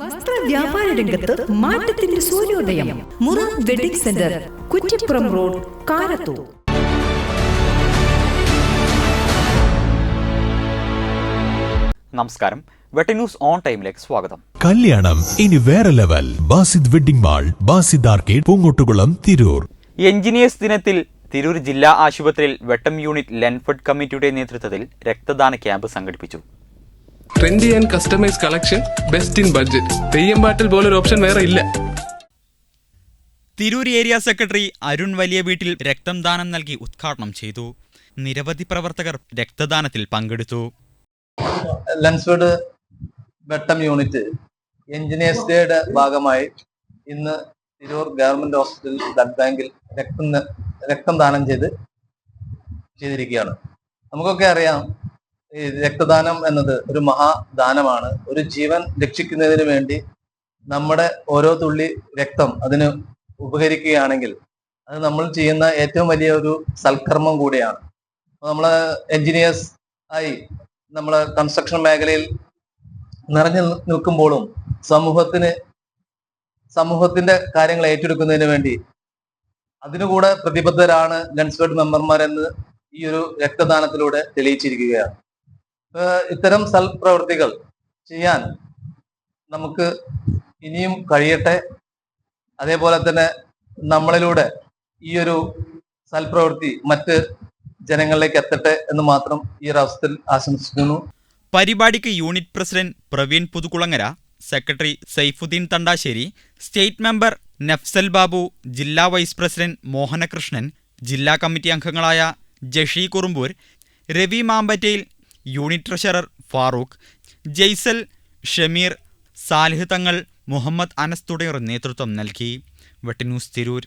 വസ്ത്ര വ്യാപാര രംഗത്ത് മാറ്റത്തിന്റെ സൂര്യോദയം. Mura wedding centre Kuttippuram road Karathur. നമസ്കാരം. വെട്ട ന്യൂസ് ഓൺ ടൈമിലേക്ക് സ്വാഗതം. കല്യാണം ഇനി വേറെ level. Basid wedding mall Basid arcade Poongottukulam Tirur. Engineers ദിനത്തിൽ തിരൂർ ജില്ലാ ആശുപത്രിയിൽ വെട്ടം യൂണിറ്റ് ലെൻഫഡ് കമ്മിറ്റിയുടെ നേതൃത്വത്തിൽ രക്തദാന ക്യാമ്പ് സംഘടിപ്പിച്ചു. Trendy and customise collection best in budget Theyyam പാട്ടിൽ ഒരു ഓപ്ഷൻ വേറെ ഇല്ല. തിരൂർ ഏരിയ സെക്രട്ടറി അരുൺ വലിയ വീട്ടിൽ രക്തം ദാനം നൽകി ഉദ്ഘാടനം ചെയ്തു. നിരവധി പ്രവർത്തകർ രക്തദാനത്തിൽ പങ്കെടുത്തു. ലൻസ്വേഡ് വെട്ടം യൂണിറ്റ് എഞ്ചിനീയേഴ്സ് ഡേയുടെ ഭാഗമായി ഇന്ന് തിരൂർ ഗവൺമെന്റ് ഹോസ്പിറ്റൽ ബ്ലഡ് ബാങ്കിൽ രക്തം രക്തം ദാനം ചെയ്ത് ചെയ്തിരിക്കുകയാണ്. നമുക്കൊക്കെ അറിയാം ഈ രക്തദാനം എന്നത് ഒരു മഹാദാനമാണ്. ഒരു ജീവൻ രക്ഷിക്കുന്നതിന് വേണ്ടി നമ്മുടെ ഓരോ തുള്ളി രക്തം അതിന് ഉപകരിക്കുകയാണെങ്കിൽ അത് നമ്മൾ ചെയ്യുന്ന ഏറ്റവും വലിയ ഒരു സൽക്കർമ്മം കൂടിയാണ്. നമ്മൾ എഞ്ചിനീയേഴ്സ് ആയി നമ്മളെ കൺസ്ട്രക്ഷൻ മേഖലയിൽ നിറഞ്ഞു നിൽക്കുമ്പോഴും സമൂഹത്തിന് സമൂഹത്തിന്റെ കാര്യങ്ങൾ ഏറ്റെടുക്കുന്നതിന് വേണ്ടി അതിനുകൂടെ പ്രതിബദ്ധരാണ് ലൻസ്വേഡ് മെമ്പർമാരെന്ന് ഈ ഒരു രക്തദാനത്തിലൂടെ തെളിയിച്ചിരിക്കുകയാണ്. ഇത്തരം സൽപ്രവൃത്തികൾ ചെയ്യാൻ നമുക്ക് ഇനിയും കഴിയട്ടെ. അതേപോലെ തന്നെ നമ്മളിലൂടെ ഈ ഒരു സൽപ്രവൃത്തി മറ്റ് ജനങ്ങളിലേക്ക് എത്തട്ടെ എന്ന് മാത്രം ഈ ഒരു അവസരത്തിൽ ആശംസിക്കുന്നു. പരിപാടിക്ക് unit president Praveen Puthukulangara secretary Saifuddin Thandassery state member Nafsal Babu ജില്ലാ വൈസ് പ്രസിഡന്റ് മോഹനകൃഷ്ണൻ ജില്ലാ കമ്മിറ്റി അംഗങ്ങളായ ജഷി കുറുമ്പൂർ രവി മാമ്പറ്റയിൽ യൂണിറ്റ് ട്രഷറർ ഫാറൂഖ് ജെയ്സൽ ഷമീർ സാലിഹ് തങ്ങൾ മുഹമ്മദ് അനസ് തുടങ്ങിയവർ നേതൃത്വം നൽകി. വെട്ടന്യൂസ് തിരൂർ.